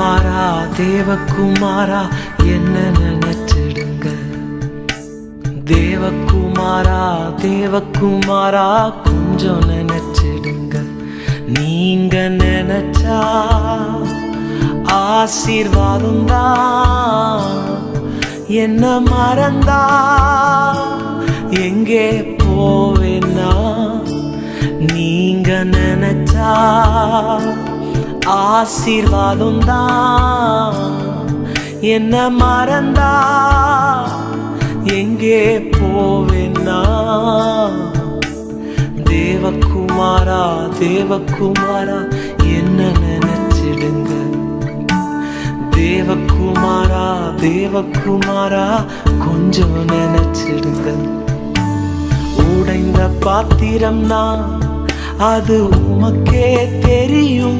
குமாரா தேவகுமாரா என்ன நினைச்சிடுங்க? தேவகுமாரா தேவகுமாரா கொஞ்சம் நினைச்சிடுங்க. நீங்க நினைச்சா ஆசீர்வாதம் தான். என்ன மறந்தா? எங்கே போவேன்னா நீங்க நினைச்சா ஆசீர்வாதம் தான் என்ன மறந்தா? எங்கே போவேன்னா? தேவகுமாரா தேவகுமாரா என்ன நினைச்சிடுங்க? தேவகுமாரா தேவகுமாரா கொஞ்சம் நினைச்சிடுங்க. உடைந்த பாத்திரம்னா அது உமக்கே தெரியும்.